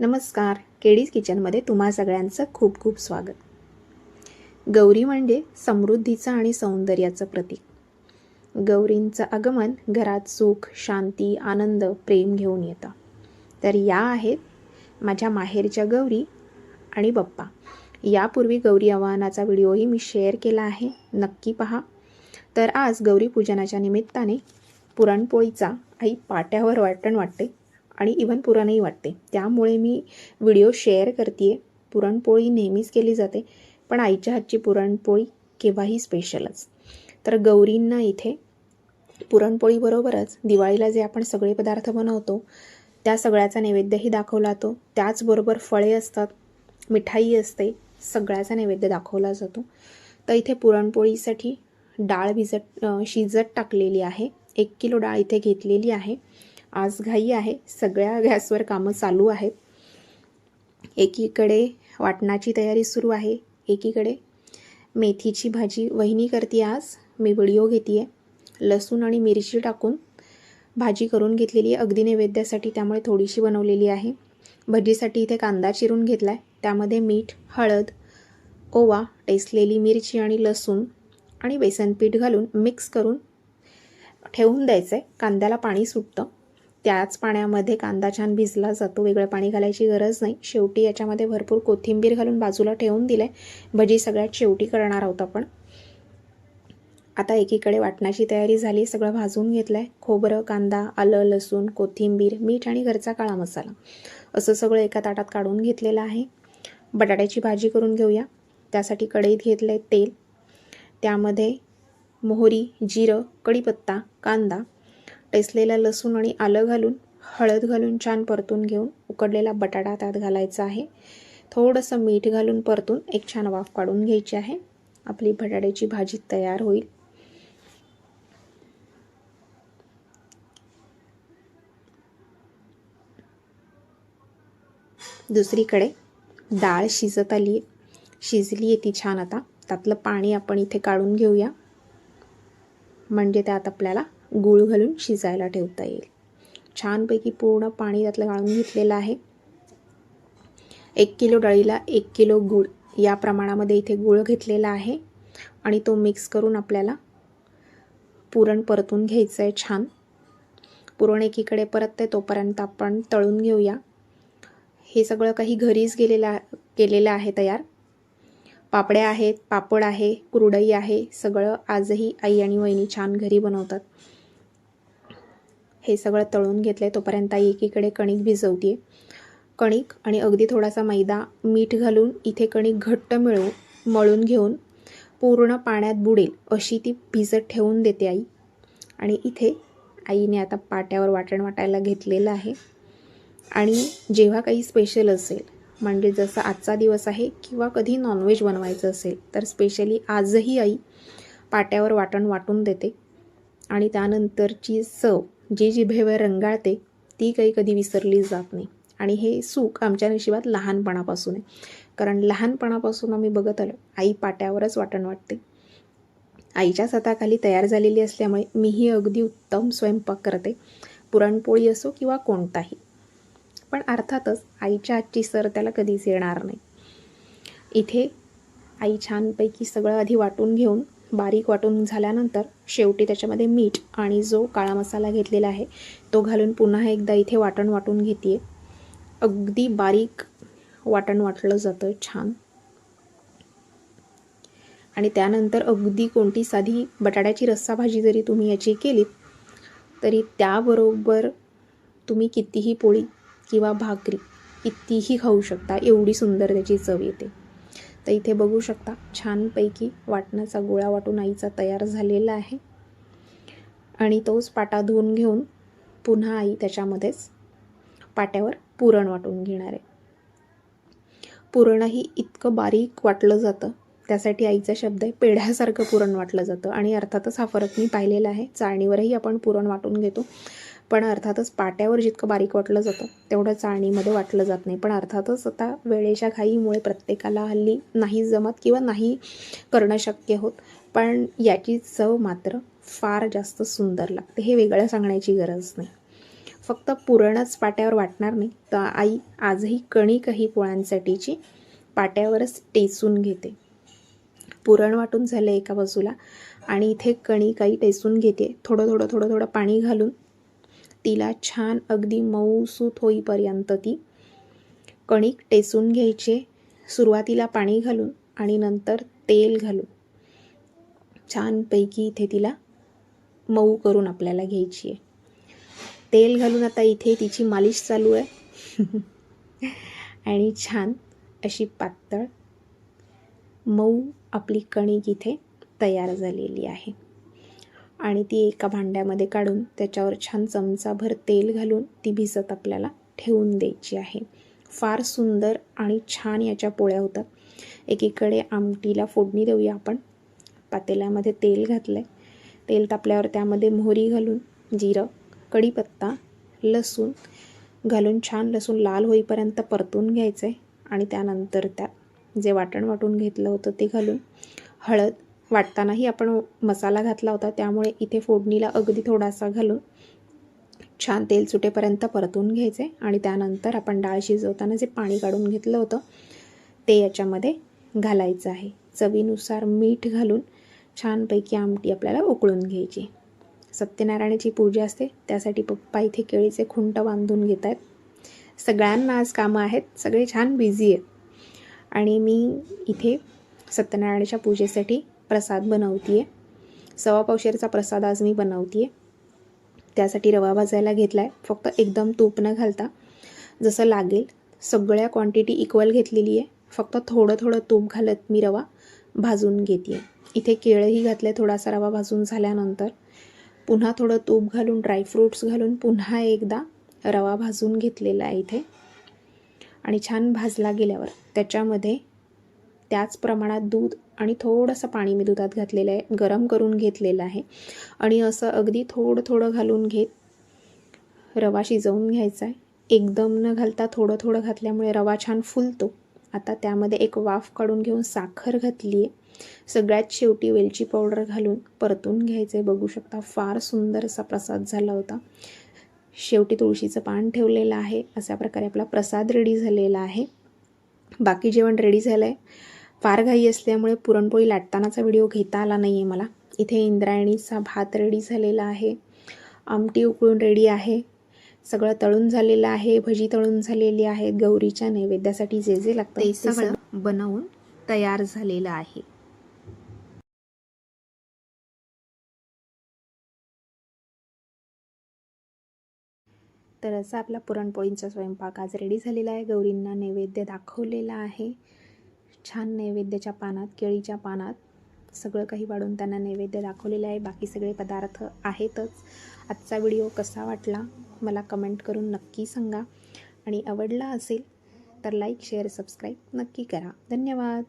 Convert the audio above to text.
नमस्कार. केडीज किचनमध्ये तुम्हा सगळ्यांचं खूप खूप स्वागत. गौरी म्हणजे समृद्धीचं आणि सौंदर्याचं प्रतीक. गौरींचं आगमन घरात सुख शांती आनंद प्रेम घेऊन येतं. तर या आहेत माझ्या माहेरच्या गौरी आणि बप्पा. यापूर्वी गौरी आवाहनाचा व्हिडिओही मी शेअर केला आहे. नक्की पहा. तर आज गौरी पूजनाच्या निमित्ताने पुरणपोळीचा आई पाट्यावर वाटण वाटते. आणि इवन पुरणही वाटते. त्यामुळे मी व्हिडिओ शेअर करते पुरणपोळी नेहमीच केली जाते. पण आईच्या हातची पुरणपोळी केव्हाही स्पेशलच तर गौरींना इथे पुरणपोळीबरोबरच दिवाळीला जे आपण सगळे पदार्थ बनवतो त्या सगळ्याचा नैवेद्यही दाखवला जातो. त्याचबरोबर फळे असतात मिठाई असते सगळ्याचा नैवेद्य दाखवला जातो. तर इथे पुरणपोळीसाठी डाळ भिजत शिजत टाकलेली आहे. एक किलो डाळ इथे घेतलेली आहे. आज घाई आहे. सगळ्या गॅसवर कामं चालू आहेत. एकीकडे वाटणाची तयारी सुरू आहे. एकीकडे मेथीची भाजी वहिनी करते आज. मी व्हिडिओ घेते आहे लसूण आणि मिरची टाकून भाजी करून घेतलेली आहे. अगदी नैवेद्यासाठी त्यामुळे थोडीशी बनवलेली आहे. भजीसाठी इथे कांदा चिरून घेतला आहे त्यामध्ये मीठ हळद ओवा टेसलेली मिरची आणि लसूण आणि बेसन पीठ घालून मिक्स करून ठेवून द्यायचं आहे कांद्याला पाणी सुटतं. त्याच पाण्यामध्ये कांदा छान भिजला जातो. वेगळं पाणी घालायची गरज नाही. शेवटी याच्यामध्ये भरपूर कोथिंबीर घालून बाजूला ठेवून दिलं आहे भजी सगळ्यात शेवटी करणार आहोत आपण. आता एकीकडे वाटणाची तयारी झाली. सगळं भाजून घेतलं आहे खोबरं कांदा आलं लसूण कोथिंबीर मीठ आणि घरचा काळा मसाला. असं सगळं एका ताटात काढून घेतलेलं आहे. बटाट्याची भाजी करून घेऊया. त्यासाठी कढईत घेतलं आहे तेल. त्यामध्ये मोहरी जिरं कढीपत्ता कांदा टेसलेला लसूण आणि आलं घालून हळद घालून छान परतून घेऊन उकडलेला बटाटा त्यात घालायचा आहे. थोडंसं मीठ घालून परतून एक छान वाफ काढून घ्यायची आहे. आपली बटाट्याची भाजी तयार होईल. दुसरीकडे डाळ शिजत आली आहे. शिजली आहे ती छान आता. त्यातलं पाणी आपण इथे काढून घेऊया. म्हणजे त्यात आपल्याला गूळ घालून शिजायला ठेवता येईल. छानपैकी पूर्ण पाणी त्यातलं गाळून घेतलेलं आहे. एक किलो डाळीला एक किलो गूळ या प्रमाणामध्ये इथे गूळ घेतलेला आहे आणि तो मिक्स करून आपल्याला पुरण परतून घ्यायचं आहे छान. पुरण एकीकडे परतते तोपर्यंत आपण तळून घेऊया. हे सगळं काही घरीच गेलेलं केलेलं आहे तयार. पापड्या आहेत पापड आहे कुरडई आहे सगळं आजही आई आणि वहिनी छान घरी बनवतात. हे सगळं तळून घेतलं आहे तोपर्यंत आई एकीकडे कणिक भिजवते कणिक आणि अगदी थोडासा मैदा मीठ घालून इथे कणिक घट्ट मिळवून मळून घेऊन पूर्ण पाण्यात बुडेल अशी ती भिजत ठेवून देते आई. आणि इथे आईने आता पाट्यावर वाटण वाटायला घेतलेलं आहे. आणि जेव्हा काही स्पेशल असेल म्हणजे जसं आजचा दिवस आहे किंवा कधी नॉनव्हेज बनवायचं असेल तर स्पेशली आजही आई पाट्यावर वाटण वाटून देते. आणि त्यानंतरची चव जी जिभेवर रंगाळते ती काही कधी विसरली जात नाही. आणि हे सुख आमच्या नशिबात लहानपणापासून आहे. कारण लहानपणापासून आम्ही बघत आलो आई पाट्यावरच वाटण वाटते. आईच्याच हाताखाली तयार झालेली असल्यामुळे मीही अगदी उत्तम स्वयंपाक करते पुरणपोळी असो किंवा कोणताही. पण अर्थातच आईच्या आजची सर त्याला कधीच येणार नाही. इथे आई छानपैकी सगळं आधी वाटून घेऊन बारीक वाटून झाल्यानंतर शेवटी त्याच्यामध्ये मीठ आणि जो काळा मसाला घेतलेला आहे तो घालून पुन्हा एकदा इथे वाटण वाटून घेते अगदी बारीक वाटण वाटलं जातं छान. आणि त्यानंतर अगदी कोणती साधी बटाट्याची रस्सा भाजी जरी तुम्ही याची केलीत तरी त्याबरोबर तुम्ही कितीही पोळी किंवा भाकरी कितीही खाऊ शकता एवढी सुंदर त्याची चव येते. तर इथे बघू शकता छानपैकी वाटणाचा गोळा वाटून आईचा तयार झालेला आहे. आणि तोच पाटा धुवून घेऊन पुन्हा आई त्याच्यामध्येच पाट्यावर पुरण वाटून घेणार आहे. पुरणही इतकं बारीक वाटलं जातं त्यासाठी आईचा शब्द आहे पेढ्यासारखं पुरण वाटलं जातं. आणि अर्थातच हा फरक मी पाहिलेला आहे. चाळणीवरही आपण पुरण वाटून घेतो. पण अर्थातच पाट्यावर जितकं बारीक वाटलं जातं तेवढं चाळणीमध्ये वाटलं जात नाही. पण अर्थातच आता वेळेच्या घाईमुळे प्रत्येकाला हल्ली नाही जमत किंवा नाही करणं शक्य होत. पण याची चव मात्र फार जास्त सुंदर लागते हे वेगळं सांगण्याची गरज नाही. फक्त पुरणच पाट्यावर वाटणार नाही तर आई आजही कणिकही पोळ्यांसाठीची पाट्यावरच टेचून घेते. पुरण वाटून झालं एका बाजूला आणि इथे कणिकही टेसून टेचून घेते. थोडं थोडं थोडं थोडं पाणी घालून तिला छान अगदी मऊसूत होईपर्यंत ती कणिक टेसून घ्यायचे सुरुवातीला पाणी घालून आणि नंतर तेल घालून. छानपैकी इथे तिला मऊ करून आपल्याला घ्यायची आहे तेल घालून आता इथे तिची मालिश चालू आहे. आणि छान अशी पातळ मऊ आपली कणिक इथे तयार झालेली आहे. आणि ती एका भांड्यामध्ये काढून त्याच्यावर छान चमचाभर तेल घालून ती भिजत आपल्याला ठेवून द्यायची आहे. फार सुंदर आणि छान याच्या पोळ्या होतात. एकीकडे आमटीला फोडणी देऊया आपण. पातेल्यामध्ये तेल घातलं आहे तेल तापल्यावर त्यामध्ये मोहरी घालून जिरं कढीपत्ता लसूण घालून छान लसूण लाल होईपर्यंत परतून घ्यायचं आहे आणि त्यानंतर त्यात जे वाटण वाटून घेतलं होतं ते घालून हळद वाटतानाही आपण मसाला घातला होता त्यामुळे इथे फोडणीला अगदी थोडासा घालून छान तेल सुटेपर्यंत परतून घ्यायचे आणि त्यानंतर आपण डाळ शिजवताना जे पाणी काढून घेतलं होतं ते याच्यामध्ये घालायचं आहे. चवीनुसार मीठ घालून छानपैकी आमटी आपल्याला उकळून घ्यायची. सत्यनारायणाची पूजा असते त्यासाठी पप्पा इथे केळीचे खुंट बांधून घेत आहेत सगळ्यांना आज कामं आहेत सगळे छान बिझी आहेत. आणि मी इथे सत्यनारायणाच्या पूजेसाठी प्रसाद बनवते आहे सवा पावशेरचा प्रसाद आज मी बनवते आहे त्यासाठी रवा भाजायला घेतला आहे फक्त एकदम तूप न घालता जसं लागेल सगळ्या क्वांटिटी इक्वल घेतलेली आहे फक्त थोडं थोडं तूप घालत मी रवा भाजून घेते आहे इथे केळंही घातले थोडासा रवा भाजून झाल्यानंतर. पुन्हा थोडं तूप घालून ड्रायफ्रूट्स घालून पुन्हा एकदा रवा भाजून घेतलेला आहे इथे. आणि छान भाजला गेल्यावर त्याच्यामध्ये त्याच प्रमाणात दूध आणि थोडंसं पाणी मी दुधात घातलेलं आहे गरम करून घेतलेलं आहे. आणि असं अगदी थोडं थोडं घालून घेत रवा शिजवून घ्यायचा आहे. एकदम न घालता थोडं थोडं घातल्यामुळे रवा छान फुलतो. आता त्यामध्ये एक वाफ काढून घेऊन साखर घातली आहे सगळ्यात शेवटी वेलची पावडर घालून परतून घ्यायचं आहे बघू शकता फार सुंदर असा प्रसाद झाला होता. शेवटी तुळशीचं पान ठेवलेलं आहे. अशा प्रकारे आपला प्रसाद रेडी झालेला आहे. बाकी जेवण रेडी झालं आहे फार घाई असल्यामुळे पुरणपोळी लाटतानाचा व्हिडिओ घेता आला नाही आहे मला. इथे इंद्रायणीचा भात रेडी झालेला आहे. आमटी उकळून रेडी आहे. सगळं तळून झालेलं आहे. भजी तळून झालेली आहेत. गौरीच्या नैवेद्यासाठी जे जे लागतं ते सगळं बनवून तयार झालेलं आहे. तर असा आपला पुरणपोळींचा स्वयंपाक आज रेडी झालेला आहे. गौरींना नैवेद्य दाखवलेला आहे. छान नैवेद्याच्या पानात केळीच्या पानात सगळं काही वाढून त्यांना नैवेद्य दाखवलेलं आहे. बाकी सगळे पदार्थ आहेतच. आजचा व्हिडिओ कसा वाटला मला कमेंट करून नक्की सांगा. आणि आवडला असेल तर लाईक शेअर सबस्क्राईब नक्की करा. धन्यवाद.